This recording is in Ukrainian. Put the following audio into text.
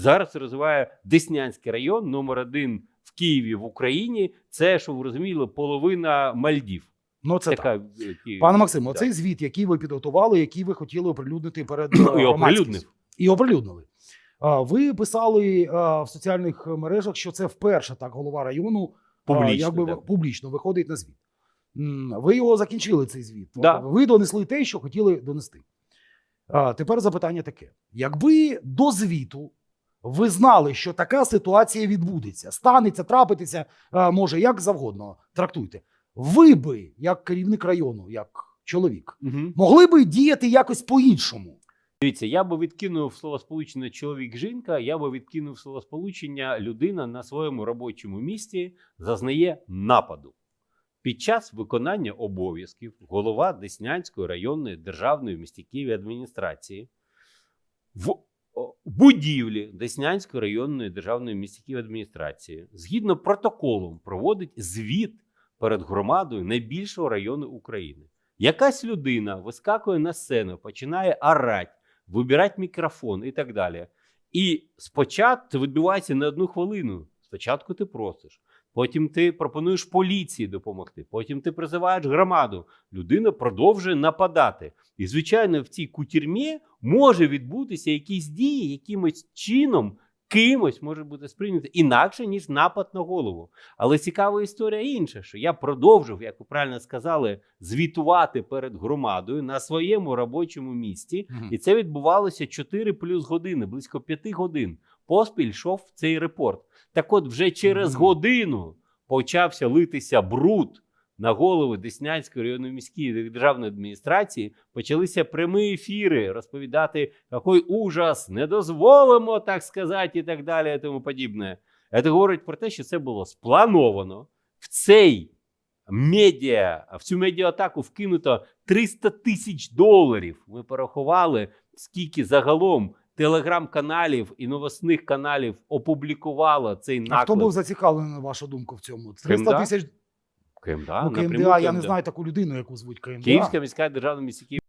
Зараз розвиває Деснянський район, номер один в Києві в Україні. Це, що ви розуміли, половина Мальдів. Ну це така, ті- Пане Максимо, да. оцей звіт, який ви підготували, який ви хотіли оприлюднити перед І е, оприлюднив. І оприлюднили. Ви писали в соціальних мережах, що це вперше так голова району Публічно, якби да. публічно виходить на звіт. Ви його закінчили, цей звіт. Да. Ви донесли те, що хотіли донести. Тепер запитання таке: якби до звіту ви знали, що така ситуація відбудеться, станеться, трапитися, може, як завгодно, трактуйте. Ви би, як керівник району, як чоловік, Мгм. могли би діяти якось по-іншому. Дивіться, я би відкинув словосполучення чоловік-жінка, я би відкинув словосполучення людина на своєму робочому місці зазнає нападу. Під час виконання обов'язків голова Деснянської районної державної в місті Києві адміністрації в будівлі Деснянської районної державної міської адміністрації згідно протоколом проводить звіт перед громадою найбільшого району України. Якась людина вискакує на сцену, починає орати, вибирати мікрофон і так далі. І спочатку відбувається на одну хвилину. Спочатку ти просиш, потім ти пропонуєш поліції допомогти, потім ти призиваєш громаду. Людина продовжує нападати. І, звичайно, в цій кутюрмі може відбутися якісь дії, якимось чином кимось може бути сприйнято інакше, ніж напад на голову. Але цікава історія інша, що я продовжив, як ви правильно сказали, звітувати перед громадою на своєму робочому місці. І це відбувалося 4 плюс години, близько 5 годин. Поспіль йшов цей репорт. Так от, вже через годину почався литися бруд на голови Деснянської районної міської державної адміністрації. Почалися прямі ефіри розповідати, який ужас, не дозволимо, так сказати, і так далі, і тому подібне. Це говорить про те, що це було сплановано в цей медіа, в цю медіаатаку вкинуто 300 тисяч доларів. Ми порахували, скільки загалом телеграм-каналів і новосних каналів опублікувало цей А хто був зацікавлений, на вашу думку, в цьому? 300 КМДА? тисяч КМДА, ну, напряму КМДА, я не КМДА. знаю таку людину, яку звуть КМДА. Київська міська державна міська